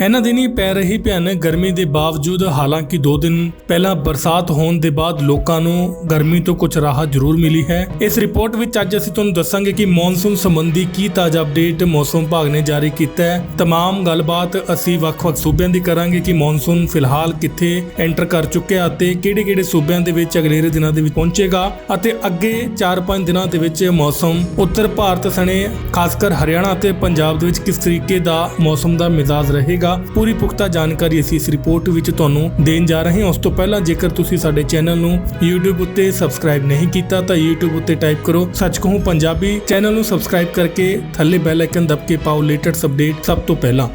ਇਹਨਾਂ ਦਿਨੀ ਪੈ ਰਹੀ ਭਿਆਨਕ ਗਰਮੀ ਦੇ ਬਾਵਜੂਦ ਹਾਲਾਂਕਿ 2 ਦਿਨ ਪਹਿਲਾਂ ਬਰਸਾਤ ਹੋਣ ਦੇ ਬਾਅਦ ਲੋਕਾਂ ਨੂੰ ਗਰਮੀ ਤੋਂ ਕੁਝ ਰਾਹਤ ਜ਼ਰੂਰ ਮਿਲੀ ਹੈ ਇਸ ਰਿਪੋਰਟ ਵਿੱਚ ਅੱਜ ਅਸੀਂ ਤੁਹਾਨੂੰ ਦੱਸਾਂਗੇ ਕਿ ਮੌਨਸੂਨ ਸੰਬੰਧੀ ਕੀ ਤਾਜ਼ਾ ਅਪਡੇਟ ਮੌਸਮ ਵਿਭਾਗ ਨੇ ਜਾਰੀ ਕੀਤਾ ਹੈ तमाम ਗੱਲਬਾਤ ਅਸੀਂ ਵੱਖ-ਵੱਖ ਸੂਬਿਆਂ ਦੀ ਕਰਾਂਗੇ ਕਿ ਮੌਨਸੂਨ ਫਿਲਹਾਲ ਕਿੱਥੇ ਐਂਟਰ ਕਰ ਚੁੱਕਿਆ ਅਤੇ ਕਿਹੜੇ-ਕਿਹੜੇ ਸੂਬਿਆਂ ਦੇ ਵਿੱਚ ਅਗਲੇਰੇ ਦਿਨਾਂ ਦੇ ਵਿੱਚ ਪਹੁੰਚੇਗਾ ਅਤੇ ਅੱਗੇ 4-5 ਦਿਨਾਂ ਦੇ ਵਿੱਚ ਮੌਸਮ ਉੱਤਰ ਭਾਰਤ ਸਣੇ ਖਾਸ ਕਰ ਹਰਿਆਣਾ ਅਤੇ ਪੰਜਾਬ ਦੇ ਵਿੱਚ ਕਿਸ ਤਰੀਕੇ ਦਾ ਮੌਸਮ ਦਾ ਮਿਜ਼ਾਜ ਰਹੇਗਾ ਪੂਰੀ ਪੁਖਤਾ ਜਾਣਕਾਰੀ ਅਸੀਂ ਇਸ ਰਿਪੋਰਟ ਵਿੱਚ ਤੁਹਾਨੂੰ ਦੇਣ ਜਾ ਰਹੇ ਹਾਂ। ਉਸ ਤੋਂ ਪਹਿਲਾਂ ਜੇਕਰ ਤੁਸੀਂ ਸਾਡੇ ਚੈਨਲ ਨੂੰ YouTube ਉੱਤੇ ਸਬਸਕ੍ਰਾਈਬ ਨਹੀਂ ਕੀਤਾ, ਤਾਂ YouTube ਉੱਤੇ ਟਾਈਪ ਕਰੋ, ਸੱਚ ਕਹੂੰ, ਪੰਜਾਬੀ ਚੈਨਲ ਨੂੰ ਸਬਸਕ੍ਰਾਈਬ ਕਰਕੇ ਥੱਲੇ ਬੈਲ ਆਈਕਨ ਦਬ ਕੇ ਪਾਓ ਲੇਟੈਸਟ ਅਪਡੇਟ ਸਭ ਤੋਂ ਪਹਿਲਾਂ।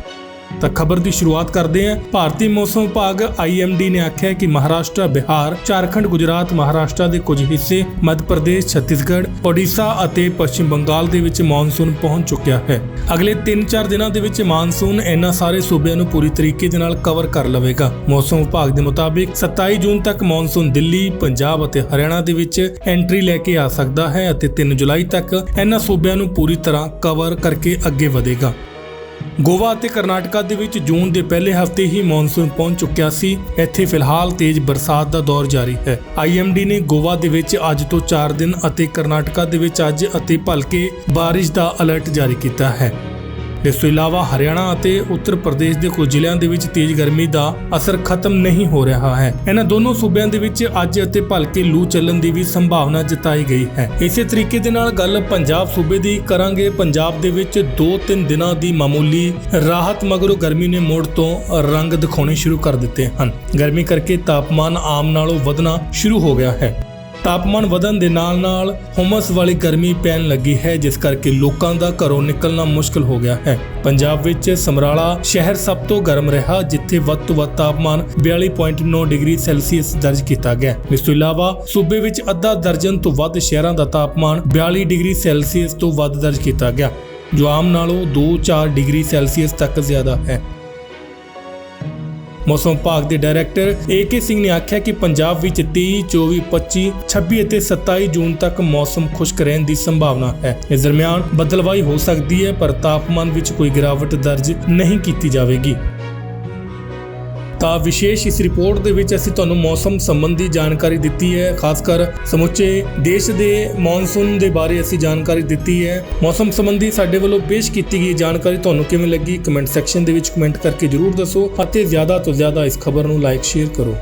ਤਾਂ ਖਬਰ ਦੀ ਸ਼ੁਰੂਆਤ ਕਰਦੇ ਹਾਂ। ਭਾਰਤੀ ਮੌਸਮ ਵਿਭਾਗ IMD ਨੇ ਆਖਿਆ ਕਿ ਮਹਾਰਾਸ਼ਟਰ, ਬਿਹਾਰ, ਝਾਰਖੰਡ, ਗੁਜਰਾਤ, ਮਹਾਰਾਸ਼ਟਰ ਦੇ ਕੁਝ ਹਿੱਸੇ, ਮੱਧ ਪ੍ਰਦੇਸ਼, ਛੱਤੀਸਗੜ੍ਹ ਓਡੀਸ਼ਾ ਅਤੇ ਪੱਛਮੀ ਬੰਗਾਲ ਦੇ ਵਿੱਚ ਮੌਨਸੂਨ ਪਹੁੰਚ ਚੁੱਕਿਆ ਹੈ। ਅਗਲੇ 3-4 ਦਿਨਾਂ ਦੇ ਵਿੱਚ ਮੌਨਸੂਨ ਇਹਨਾਂ ਸਾਰੇ ਸੂਬਿਆਂ ਨੂੰ ਪੂਰੀ ਤਰੀਕੇ ਦੇ ਨਾਲ ਕਵਰ ਕਰ ਲਵੇਗਾ। ਮੌਸਮ ਵਿਭਾਗ ਦੇ ਮੁਤਾਬਿਕ 27 ਜੂਨ ਤੱਕ ਮੌਨਸੂਨ ਦਿੱਲੀ, ਪੰਜਾਬ ਅਤੇ ਹਰਿਆਣਾ ਦੇ ਵਿੱਚ ਐਂਟਰੀ ਲੈ ਕੇ ਆ ਸਕਦਾ ਹੈ ਅਤੇ 3 ਜੁਲਾਈ ਤੱਕ ਇਹਨਾਂ ਸੂਬਿਆਂ ਨੂੰ ਪੂਰੀ ਤਰ੍ਹਾਂ ਕਵਰ ਕਰਕੇ ਅੱਗੇ ਵਧੇਗਾ। ਗੋਵਾ ਅਤੇ ਕਰਨਾਟਕਾ ਦੇ ਵਿੱਚ ਜੂਨ ਦੇ ਪਹਿਲੇ ਹਫ਼ਤੇ ਹੀ ਮੌਨਸੂਨ ਪਹੁੰਚ ਚੁੱਕਿਆ ਸੀ। ਇੱਥੇ ਫਿਲਹਾਲ ਤੇਜ਼ ਬਰਸਾਤ ਦਾ ਦੌਰ ਜਾਰੀ ਹੈ। ਆਈਐਮਡੀ ਨੇ ਗੋਵਾ ਦੇ ਵਿੱਚ ਅੱਜ ਤੋਂ 4 ਦਿਨ ਅਤੇ ਕਰਨਾਟਕਾ ਦੇ ਵਿੱਚ ਅੱਜ ਅਤੇ ਭਲਕੇ ਬਾਰਿਸ਼ ਦਾ ਅਲਰਟ ਜਾਰੀ ਕੀਤਾ ਹੈ। ਇਸ ਤੋਂ ਇਲਾਵਾ ਹਰਿਆਣਾ ਅਤੇ ਉੱਤਰ ਪ੍ਰਦੇਸ਼ ਦੇ ਕੁਝ ਜ਼ਿਲ੍ਹਿਆਂ ਦੇ ਵਿੱਚ ਤੇਜ਼ ਗਰਮੀ ਦਾ ਅਸਰ ਖਤਮ ਨਹੀਂ ਹੋ ਰਿਹਾ ਹੈ। ਇਹਨਾਂ ਦੋਨੋਂ ਸੂਬਿਆਂ ਦੇ ਵਿੱਚ ਅੱਜ ਅਤੇ ਭਲਕੇ ਲੂ ਚੱਲਣ ਦੀ ਵੀ ਸੰਭਾਵਨਾ ਜਤਾਈ ਗਈ ਹੈ। ਇਸੇ ਤਰੀਕੇ ਦੇ ਨਾਲ ਗੱਲ ਪੰਜਾਬ ਸੂਬੇ ਦੀ ਕਰਾਂਗੇ। ਪੰਜਾਬ ਦੇ ਵਿੱਚ 2-3 ਦਿਨਾਂ ਦੀ ਮਾਮੂਲੀ ਰਾਹਤ ਮਗਰੋਂ ਗਰਮੀ ਨੇ ਮੋੜ ਤੋਂ ਰੰਗ ਦਿਖਾਉਣੇ ਸ਼ੁਰੂ ਕਰ ਦਿੱਤੇ ਹਨ। ਗਰਮੀ ਕਰਕੇ ਤਾਪਮਾਨ ਆਮ ਨਾਲੋਂ ਵਧਣਾ ਸ਼ੁਰੂ ਹੋ ਗਿਆ ਹੈ। ਤਾਪਮਾਨ ਵਧਣ ਦੇ ਨਾਲ-ਨਾਲ ਹੁਮਸ ਵਾਲੀ ਗਰਮੀ ਪੈਣ ਲੱਗੀ ਹੈ, ਜਿਸ ਕਰਕੇ ਲੋਕਾਂ ਦਾ ਘਰੋਂ ਨਿਕਲਣਾ ਮੁਸ਼ਕਲ ਹੋ ਗਿਆ ਹੈ। ਪੰਜਾਬ ਵਿੱਚ ਸਮਰਾਲਾ ਸ਼ਹਿਰ ਸਭ ਤੋਂ ਗਰਮ ਰਿਹਾ, ਜਿੱਥੇ ਵੱਧ ਤੋਂ ਵੱਧ ਤਾਪਮਾਨ 42.9 ਡਿਗਰੀ ਸੈਲਸੀਅਸ ਦਰਜ ਕੀਤਾ ਗਿਆ ਇਸ ਤੋਂ ਇਲਾਵਾ ਸੂਬੇ ਵਿੱਚ ਅੱਧਾ ਦਰਜਨ ਤੋਂ ਵੱਧ ਸ਼ਹਿਰਾਂ ਦਾ ਤਾਪਮਾਨ 42 ਡਿਗਰੀ ਸੈਲਸੀਅਸ ਤੋਂ ਵੱਧ ਦਰਜ ਕੀਤਾ ਗਿਆ, ਜੋ ਆਮ ਨਾਲੋਂ 2-4 ਡਿਗਰੀ ਸੈਲਸੀਅਸ ਤੱਕ ਜ਼ਿਆਦਾ ਹੈ। ਮੌਸਮ ਵਿਭਾਗ ਦੇ ਡਾਇਰੈਕਟਰ ਏਕੇ ਸਿੰਘ ਨੇ ਆਖਿਆ ਕਿ ਪੰਜਾਬ ਵਿੱਚ 23, 24, 25, 26 ਅਤੇ 27 ਜੂਨ ਤੱਕ ਮੌਸਮ ਖੁਸ਼ਕ ਰਹਿਣ ਦੀ ਸੰਭਾਵਨਾ ਹੈ। ਇਸ ਦਰਮਿਆਨ ਬਦਲਵਾਈ ਹੋ ਸਕਦੀ ਹੈ ਪਰ ਤਾਪਮਾਨ ਵਿੱਚ ਕੋਈ ਗਿਰਾਵਟ ਦਰਜ ਨਹੀਂ ਕੀਤੀ ਜਾਵੇਗੀ। ਤਾਂ ਵਿਸ਼ੇਸ਼ ਇਸ ਰਿਪੋਰਟ ਦੇ ਵਿੱਚ ਅਸੀਂ ਤੁਹਾਨੂੰ ਮੌਸਮ ਸੰਬੰਧੀ ਜਾਣਕਾਰੀ ਦਿੱਤੀ ਹੈ, ਖਾਸ ਕਰ ਸਮੁੱਚੇ ਦੇਸ਼ ਦੇ ਮੌਨਸੂਨ ਦੇ ਬਾਰੇ ਅਸੀਂ ਜਾਣਕਾਰੀ ਦਿੱਤੀ ਹੈ। ਮੌਸਮ ਸੰਬੰਧੀ ਸਾਡੇ ਵੱਲੋਂ ਪੇਸ਼ ਕੀਤੀ ਗਈ ਜਾਣਕਾਰੀ ਤੁਹਾਨੂੰ ਕਿਵੇਂ ਲੱਗੀ? ਕਮੈਂਟ ਸੈਕਸ਼ਨ ਦੇ ਵਿੱਚ ਕਮੈਂਟ ਕਰਕੇ ਜਰੂਰ ਦੱਸੋ ਅਤੇ ਜ਼ਿਆਦਾ ਤੋਂ ਜ਼ਿਆਦਾ ਇਸ ਖਬਰ ਨੂੰ ਲਾਈਕ, ਸ਼ੇਅਰ ਕਰੋ।